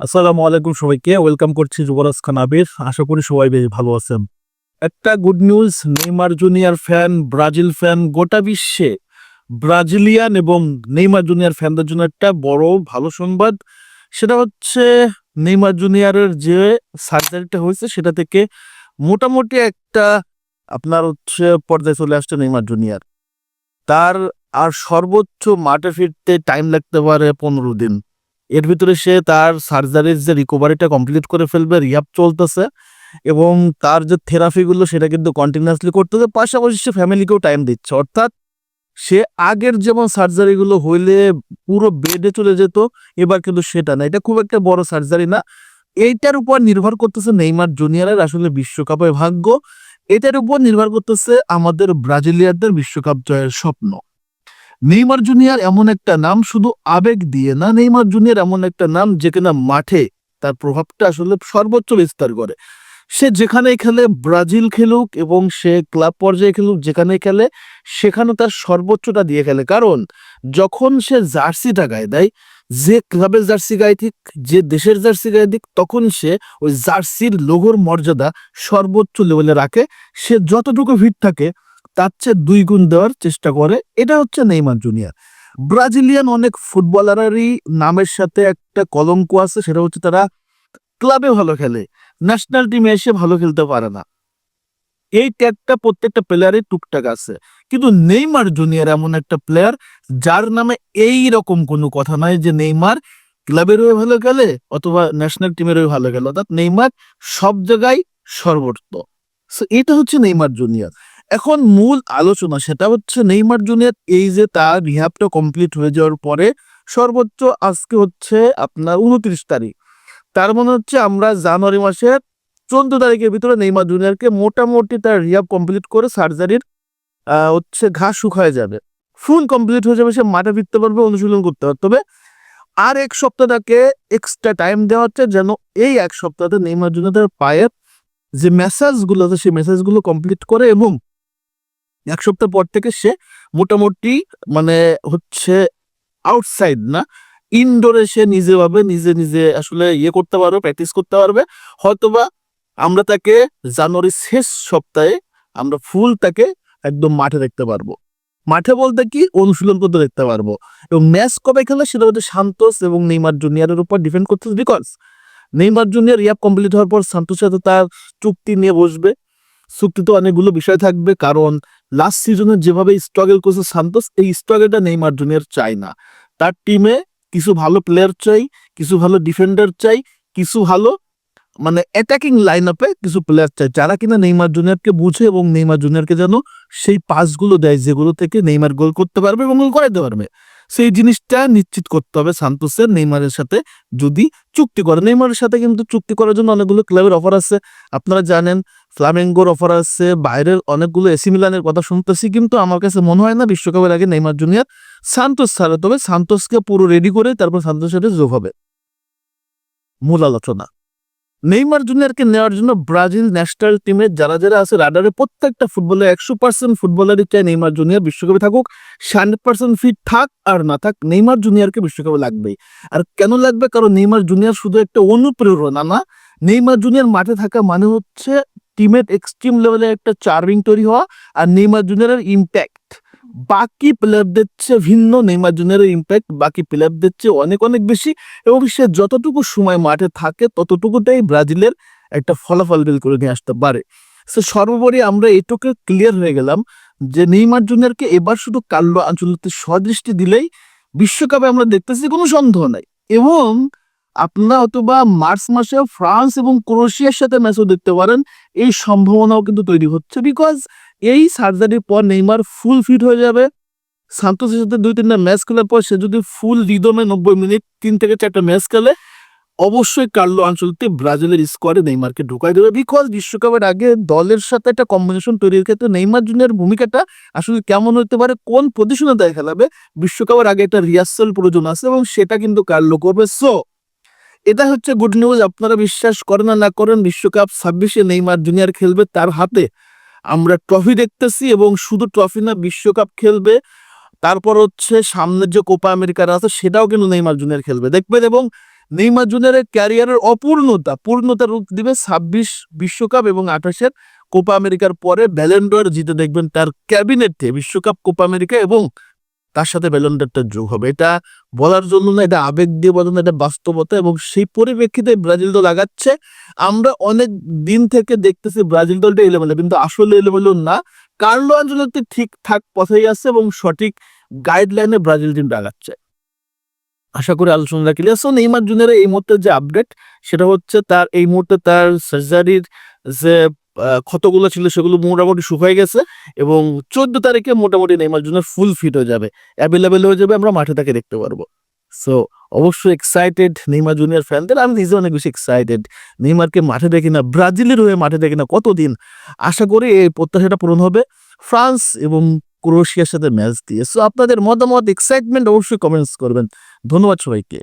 আসসালামু আলাইকুম সবাইকে, ওয়েলকাম করছি যুবরাজ খান আবির। আশা করি সবাই বেশ ভালো আছেন। একটা good news, Neymar junior fan, Brazil fan, গোটা বিশ্বে ব্রাজিলিয়ান এবং নেইমার জুনিয়র ফ্যানদের জন্য একটা বড় ভালো সংবাদ। সেটা হচ্ছে নেইমার জুনিয়রের যে সার্জারিটা হয়েছে, সেটা থেকে মোটামুটি একটা আপনার হচ্ছে পর্যায়ে চলে আসছে নেইমার জুনিয়র। তার আর সর্বোচ্চ মাঠে ফিরতে টাইম লাগতে পারে পনেরো দিন। এর ভিতরে সে তার সার্জারির যে রিকভারিটা কমপ্লিট করে ফেলবে রিহাব চলতেছে এবং তার যে থেরাপিগুলো সেটা কিন্তু কন্টিনিউয়াসলি করতেছে পাশাপাশি সে ফ্যামিলিকেও টাইম দিচ্ছে। অর্থাৎ সে আগের যেমন সার্জারিগুলো হইলে পুরো বেডে চলে যেত, এবার কিন্তু সেটা না। এটা খুব একটা বড় সার্জারি না। এইটার উপর নির্ভর করতেছে নেইমার জুনিয়রের আসলে বিশ্বকাপের ভাগ্য। এটার উপর নির্ভর করতেছে আমাদের ব্রাজিলিয়ানদের বিশ্বকাপ জয়ের স্বপ্ন। নেইমার জুনিয়র এমন একটা নাম, শুধু আবেগ দিয়ে না, নেইমার জুনিয়র এমন একটা নাম যে কিনা মাঠে তার প্রভাবটা আসলে সর্বোচ্চ বিস্তার করে। সে যেখানে খেলে ব্রাজিল খেলুক এবং সে ক্লাব পর্যায়ে খেলুক যেখানে খেলে, সেখানে তার সর্বোচ্চটা দিয়ে খেলে। কারণ, যখন সে জার্সিটা গায়ে দেয়, যে ক্লাবের জার্সি গায়ে ঠিক যে দেশের জার্সি গায়ে দিক, তখন সে ওই জার্সির লোগোর মর্যাদা সর্বোচ্চ লেভেলে রাখে। সে যতটুকু ফিট থাকে তার চেয়ে দুই গুণ দেওয়ার চেষ্টা করে। এটা হচ্ছে নেইমার জুনিয়র। ব্রাজিলিয়ান অনেক ফুটবলারেরই নামের সাথে একটা কলঙ্ক আছে সেটা হচ্ছে তারা ক্লাবে ভালো খেলে। ন্যাশনাল টিমে এসে ভালো খেলতে পারে না। এই ট্যাগটা প্রত্যেকটা প্লেয়ারে টুকটাক আছে। কিন্তু নেইমার জুনিয়র এমন একটা প্লেয়ার যার নামে এই রকম কোনো কথা নয় যে নেইমার ক্লাবের হয়ে ভালো খেলে অথবা ন্যাশনাল টিমের হয়ে ভালো খেলে। অর্থাৎ নেইমার সব জায়গায় সর্বোচ্চ। So, এটা হচ্ছে নেইমার জুনিয়র। এখন মূল আলোচনা সেটা হচ্ছে নেইমার জুনিয়র, এই যে তার রিহাবটা কমপ্লিট হয়ে যাওয়ার পরে সর্বোচ্চ আজকে হচ্ছে আপনার উনত্রিশ তারিখ। তার মনে হচ্ছে আমরা জানুয়ারি মাসের চোদ্দ তারিখের ভিতরে নেইমার জুনিয়রকে মোটামুটি তার রিহাব কমপ্লিট করে সার্জারির হচ্ছে ঘাস শুকায় যাবে। ফুল কমপ্লিট হয়ে যাবে, সে মাঠে ফিরতে পারবে, অনুশীলন করতে পারবে। তবে আর এক সপ্তাহ তাকে এক্সট্রা টাইম দেওয়া হচ্ছে যেন এই এক সপ্তাহতে নেইমার জুনিয়রের পায়ের যে মেসেজগুলো আছে, সেই মেসেজগুলো কমপ্লিট করে এবং এক সপ্তাহ পর থেকে সে মোটামুটি মানে হচ্ছে আউটসাইড না ইনডোরে সে নিজে ভাবে নিজে নিজে আসলে ইয়ে করতে পারবে প্র্যাকটিস করতে পারবে। হয়তোবা আমরা তাকে জানুয়ারির শেষ সপ্তাহে আমরা ফুল তাকে একদম মাঠে দেখতে পারব। মাঠে বলতে কি অনুশীলন করতে দেখতে পারব। এবং ম্যাচ কবে খেলে সেটা হচ্ছে সান্তোস এবং নেইমার জুনিয়রের উপর ডিপেন্ড করতেছে বিকজ নেইমার জুনিয়র ইয়াপ কমপ্লিট হওয়ার পর সান্তোসের সাথে তার চুক্তি নিয়ে বসবে। চুক্তিতে অনেকগুলো বিষয় থাকবে, কারণ লাস্ট সিজনে যেভাবে স্ট্রাগল করছে সান্তোস এই স্ট্রাগলটা নেইমার জুনিয়র চাই না। তার টিমে কিছু ভালো প্লেয়ার চাই, কিছু ভালো ডিফেন্ডার চাই, কিছু ভালো মানে অ্যাটাকিং লাইন আপে কিছু প্লেয়ার চাই, যারা কিনা নেইমার জুনিয়রকে বুঝে এবং নেইমার জুনিয়রকে যেন সেই পাসগুলো দেয়, যেগুলো থেকে নেইমার গোল করতে পারবে এবং গোল করাতে পারবে। সেই জিনিসটা নিশ্চিত করতে হবে সান্তোসের নেইমারের সাথে। যদি চুক্তি করে, নেইমারের সাথে কিন্তু চুক্তি করার জন্য অনেকগুলো ক্লাবের অফার আছে। আপনারা জানেন ফ্লামেঙ্গোর অফার আছে, বাইরের অনেকগুলো এসি মিলানের কথা শুনতেছি, কিন্তু আমার কাছে মনে হয় না বিশ্বকাপের আগে নেইমার জুনিয়র সান্তোস ছাড়া তবে সান্তোসকে পুরো রেডি করে তারপর সান্তোসের সাথে যোগ হবে। মূল আলোচনা। নেইমার জুনিয়রকে নেওয়ার জন্য ব্রাজিল ন্যাশনাল টিমের যারা যারা আছে, রাডারে প্রত্যেকটা ফুটবলে একশো পার্সেন্ট ফুটবলারই চায় নেইমার জুনিয়র বিশ্বকাপে থাকুক হান্ড্রেড পার্সেন্ট ফিট থাক আর না থাক, নেইমার জুনিয়রকে বিশ্বকাপে লাগবেই। আর কেন লাগবে? কারণ নেইমার জুনিয়র শুধু একটা অনুপ্রেরণা না। নেইমার জুনিয়র মাঠে থাকা মানে হচ্ছে টিমের এক্সট্রিম লেভেলে একটা চার্ভিং তৈরি হওয়া আর নেইমার জুনিয়রের ইম্প্যাক্ট বাকি প্লেয়ারদের চেয়ে ভিন্ন নেইমার জুনিয়রের ইম্প্যাক্ট বাকি প্লেয়ারদের চেয়ে অনেক অনেক বেশি এবং সে যতটুকু সময় মাঠে থাকে ততটুকুটাই ব্রাজিলের একটা ফলাফল বের করে নিয়ে আসতে পারে। সো সর্বোপরি আমরা এটুকু ক্লিয়ার হয়ে গেলাম যে নেইমার জুনিয়রকে এবার শুধু কাল্লো আঞ্চলিকতে সদৃষ্টি দিলেই বিশ্বকাপে আমরা দেখতেছি কোনো সন্দেহ নাই এবং আপনারা অথবা মার্চ মাসে ফ্রান্স এবং ক্রোয়েশিয়ার সাথে ম্যাচও দেখতে পারেন, এই সম্ভাবনাও কিন্তু তৈরি হচ্ছে বিকজ এই সার্জারির পর নেইমার ফুল ফিট হয়ে যাবে। সান্তোসের সাথে দুই তিনটা ম্যাচ খেলার পর সে যদি ফুল রিদমে নব্বই মিনিট তিন থেকে চারটা ম্যাচ খেলে, অবশ্যই কার্লো আঞ্চলতে ব্রাজিলের স্কোয়াডে নেইমারকে ঢুকাই দেবে। বিকজ বিশ্বকাপের আগে দলের সাথে একটা কম্বিনেশন তৈরির ক্ষেত্রে নেইমার জুনিয়র ভূমিকাটা আসলে কেমন হতে পারে, কোন পজিশনে দেয় খেলাবে, বিশ্বকাপের আগে একটা রিহার্সাল প্রয়োজন আছে এবং সেটা কিন্তু কার্লো করবে। সো এটা হচ্ছে গুড নিউজ আপনারা বিশ্বাস করেন না না করেন, বিশ্বকাপ ছাব্বিশে নেইমার জুনিয়র খেলবে তার হাতে। আমরা ট্রফি দেখতেছি এবং শুধু ট্রফি না, বিশ্বকাপ খেলবে। তারপর হচ্ছে সামনের যে কোপা আমেরিকার আছে, সেটাও কিন্তু নেইমার জুনিয়র খেলবে। দেখবেন এবং নেইমার জুনিয়রের ক্যারিয়ারের অপূর্ণতা, পূর্ণতা রূপ দিবে ছাব্বিশ বিশ্বকাপ এবং আঠাশের কোপা আমেরিকার পরে ব্যালেন্ডর জিতে দেখবেন তার ক্যাবিনেটে, বিশ্বকাপ, কোপা আমেরিকা এবং তার সাথে ব্যালেন্ডারটা যোগ হবে। এটা বলার জন্য না, এটা আবেগ দিয়ে বলার না, এটা বাস্তবতা এবং সেই পরিপ্রেক্ষিতে ব্রাজিল দল আগাচ্ছে। আমরা অনেক দিন থেকে দেখতেছি ব্রাজিল দলটা এলোমেলো, কিন্তু আসলে এলোমেলো না। কার্লো আঞ্চলতি ঠিকঠাক পথেই আছে এবং সঠিক গাইডলাইনে ব্রাজিল টিমটা আগাচ্ছে। আশা করি আলোচনা ক্লিয়ার সো নেইমার জুনিয়র এই মুহূর্তে যে আপডেট সেটা হচ্ছে তার, এই মুহূর্তে তার সার্জারির যে ক্ষতগুলো ছিল সেগুলো মোটামুটি শুকাই গেছে এবং চোদ্দ তারিখে মোটামুটি নেইমার জুনিয়র ফুল ফিট হয়ে যাবে। অ্যাভেলেবেল হয়ে যাবে, আমরা মাঠে তাকে দেখতে পারব। সো অবশ্যই এক্সাইটেড নেইমার জুনিয়র ফ্যানদের আমি নিজে অনেক বেশি এক্সাইটেড নেইমারকে মাঠে দেখি না, ব্রাজিলের হয়ে মাঠে দেখি না, কতদিন? আশা করি এই প্রত্যাশাটা পূরণ হবে ফ্রান্স এবং ক্রোয়েশিয়ার সাথে ম্যাচ দিয়ে। সো আপনাদের মতামত এক্সাইটমেন্ট অবশ্যই কমেন্টস করবেন। ধন্যবাদ সবাইকে।